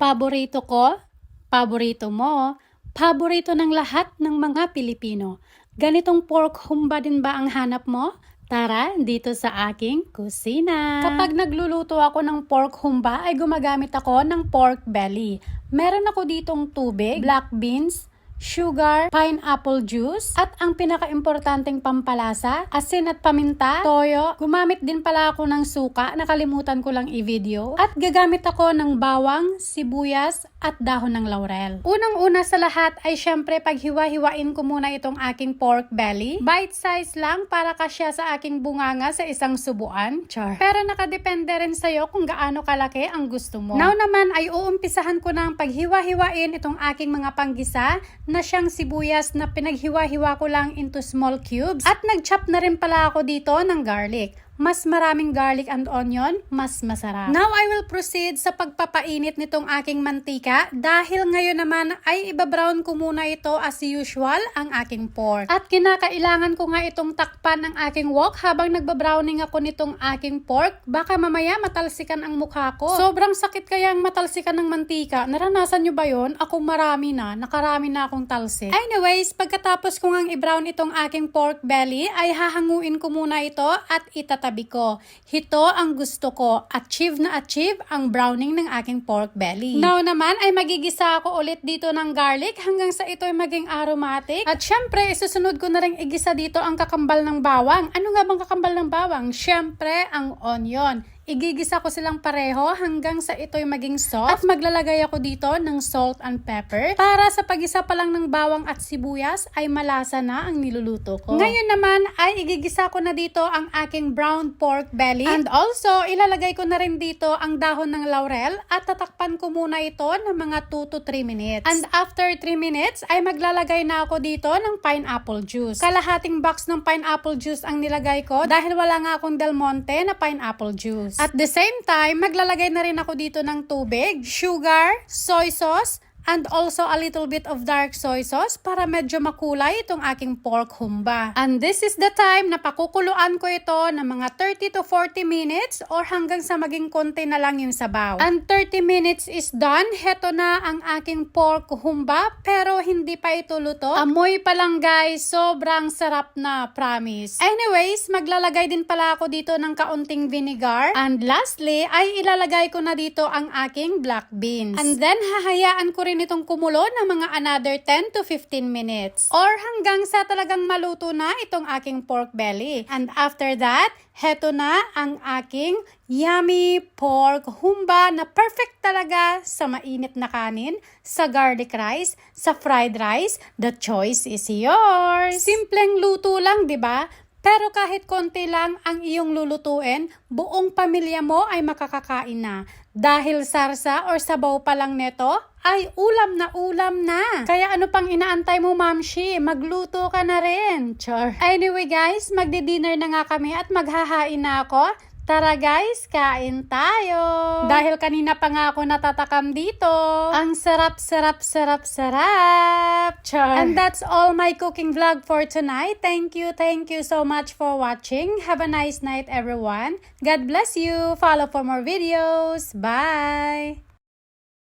Paborito ko, paborito mo, paborito ng lahat ng mga Pilipino. Ganitong pork humba din ba ang hanap mo? Tara, dito sa aking kusina. Kapag nagluluto ako ng pork humba, ay gumagamit ako ng pork belly. Meron ako ditong tubig, black beans, sugar, pineapple juice, at ang pinaka-importanting pampalasa, asin at paminta, toyo. Gumamit din pala ako ng suka, nakalimutan ko lang i-video. At gagamit ako ng bawang, sibuyas, at dahon ng laurel. Unang-una sa lahat ay syempre paghiwa-hiwain ko muna itong aking pork belly. Bite size lang para kasya sa aking bunganga sa isang subuan. Char. Pero nakadepende rin sa'yo kung gaano kalaki ang gusto mo. Now naman ay uumpisahan ko ng paghiwa-hiwain itong aking mga panggisa na siyang sibuyas na pinaghiwa-hiwa ko lang into small cubes. At nag-chop na rin pala ako dito ng garlic mas maraming garlic and onion, mas masarap. Now, I will proceed sa pagpapainit nitong aking mantika dahil ngayon naman ay ibabrown ko muna ito as usual ang aking pork. At kinakailangan ko nga itong takpan ng aking wok habang nagbabrowning ako nitong aking pork. Baka mamaya matalsikan ang mukha ko. Sobrang sakit kaya ang matalsikan ng mantika. Naranasan nyo ba yon? Ako marami na. Nakarami na akong talsik. Anyways, pagkatapos ko ngang i-brown itong aking pork belly, ay hahanguin ko muna ito at itatabi ko. Hito ang gusto ko. Achieve na achieve ang browning ng aking pork belly. Now naman ay magigisa ako ulit dito ng garlic hanggang sa ito ay maging aromatic. At syempre, isusunod ko na rin igisa dito ang kakambal ng bawang. Ano nga bang kakambal ng bawang? Syempre, ang onion. Igigisa ko silang pareho hanggang sa ito'y maging soft. At maglalagay ako dito ng salt and pepper para sa pagisa pa lang ng bawang at sibuyas ay malasa na ang niluluto ko. Ngayon naman ay igigisa ko na dito ang aking brown pork belly. And also, ilalagay ko na rin dito ang dahon ng laurel at tatakpan ko muna ito ng mga 2 to 3 minutes. And after 3 minutes ay maglalagay na ako dito ng pineapple juice. Kalahating box ng pineapple juice ang nilagay ko dahil wala nga akong Del Monte na pineapple juice. At the same time, maglalagay na rin ako dito ng tubig, sugar, soy sauce, and also a little bit of dark soy sauce para medyo makulay itong aking pork humba. And this is the time na pakukuluan ko ito ng mga 30 to 40 minutes or hanggang sa maging konti na lang yung sabaw. And 30 minutes is done. Heto na ang aking pork humba pero hindi pa ito luto. Amoy pa lang guys, sobrang sarap na, promise. Anyways, maglalagay din pala ako dito ng kaunting vinegar. And lastly, ay ilalagay ko na dito ang aking black beans. And then hahayaan ko rin itong kumulo ng mga another 10 to 15 minutes. Or hanggang sa talagang maluto na itong aking pork belly. And after that, heto na ang aking yummy pork humba na perfect talaga sa mainit na kanin, sa garlic rice, sa fried rice. The choice is yours. Simpleng luto lang, di ba? Pero kahit konti lang ang iyong lulutuin, buong pamilya mo ay makakakain na. Dahil sarsa or sabaw pa lang neto, ay ulam na ulam na. Kaya ano pang inaantay mo, Mamshi? Magluto ka na rin. Char. Anyway guys, magdi-dinner na nga kami at maghahain na ako. Tara guys, kain tayo! Dahil kanina pa nga ako natatakam dito. Ang sarap, sarap, sarap, sarap! Char! And that's all my cooking vlog for tonight. Thank you, thank you so much for watching. Have a nice night everyone. God bless you. Follow for more videos. Bye!